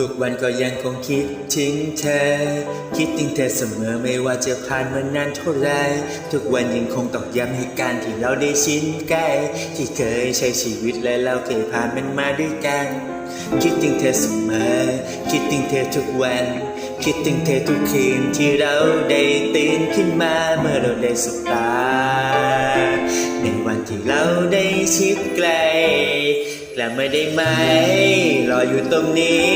ทุกๆวันก็ยังคงคิดถึงเธอ คิดถึงเธอเสมอไม่ว่าจะผ่านมานานเท่าไร ทุกวันยังคงตอกย้ำให้การที่เราได้ชินใกล้ที่เคยใช้ชีวิตและเราเคยผ่านมันมาด้วยกัน คิดถึงเธอเสมอ คิดถึงเธอทุกวัน คิดถึงเธอทุกคืนที่เราได้ตื่นขึ้นมาเมื่อเราได้สบตาในวันที่เราได้ชิดไกล้ กลับมาได้ไหม รออยู่ตรงนี้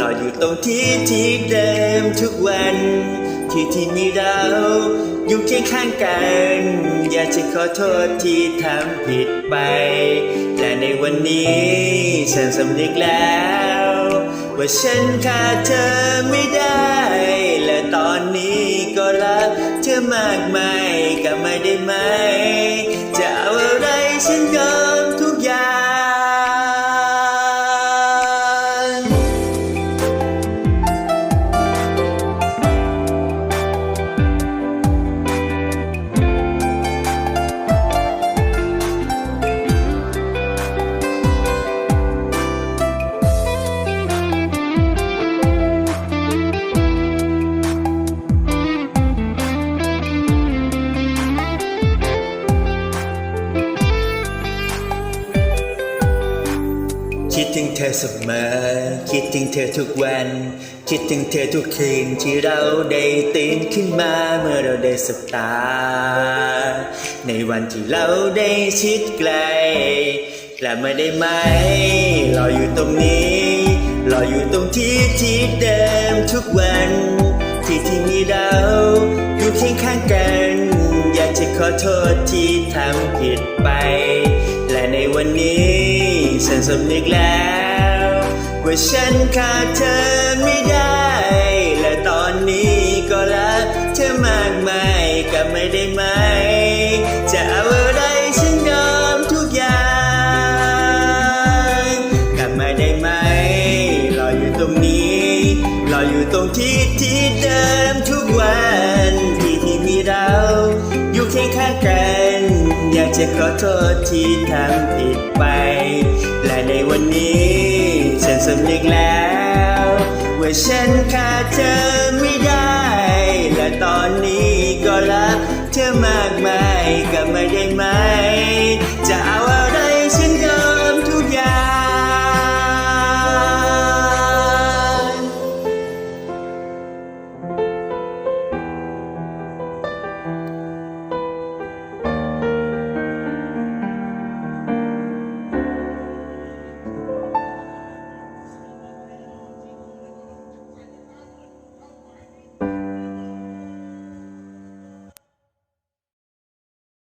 รออยู่ตรงที่ที่เดิมทุกวัน ที่ที่มีเราอยู่เคียงข้างกัน อยากจะขอโทษที่ทำผิดไปและในวันนี้ฉันสำนึกแล้ว ว่าฉันขาดเธอไม่ได้ และตอนนี้ก็รักเธอมากมายกลับมาได้ไหม จะเอาอะไรฉันยอมทุก คิดถึงเธอเสมอ คิดถึงเธอทุกวัน คิดถึงเธอทุกคืนที่เราได้ตื่นขึ้นมาเมื่อเราได้สบตา ในวันที่เราได้ชิดไกล กลับมาได้ไหมรออยู่ตรงนี้รออยู่ตรงที่ที่เดิมทุกวัน ที่ที่มีเราอยู่เคียงข้างกัน อยากจะขอโทษที่ทำผิดไป และในวันนี้ ฉันสำนึกแล้ว ว่าฉันขาดเธอไม่ได้ และตอนนี้ก็รักเธอมากมายกลับไม่ได้ไหม จะเอาอะไรฉันยอมทุกอย่างกลับมาได้ไหมรออยู่ตรงนี้ รออยู่ตรงที่ที่ จะขอโทษที่ทำผิดไป และในวันนี้ ฉันสำนึกแล้ว ว่าฉันขาดเธอไม่ได้ และตอนนี้ก็รักเธอมากมาย